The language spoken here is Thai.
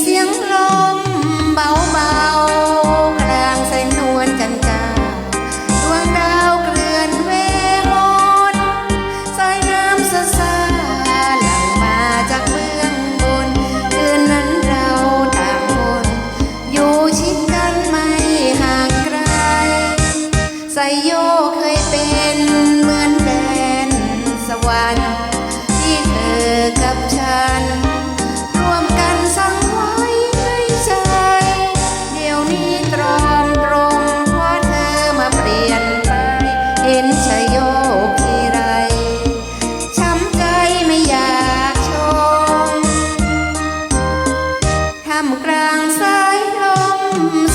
เสียงลมเบาเกลางแสงนวลจันจ้าดวงดาวเกลื่อนเวรนสายน้ำสะสาหลั่งมาจากเบื้องบนคืนนั้นเราต่างคนอยู่ชิดกันไม่ห่างไกลสายโยเคยเป็นเหมือนแดนสวรรค์ที่เธอกับฉัน Yalnız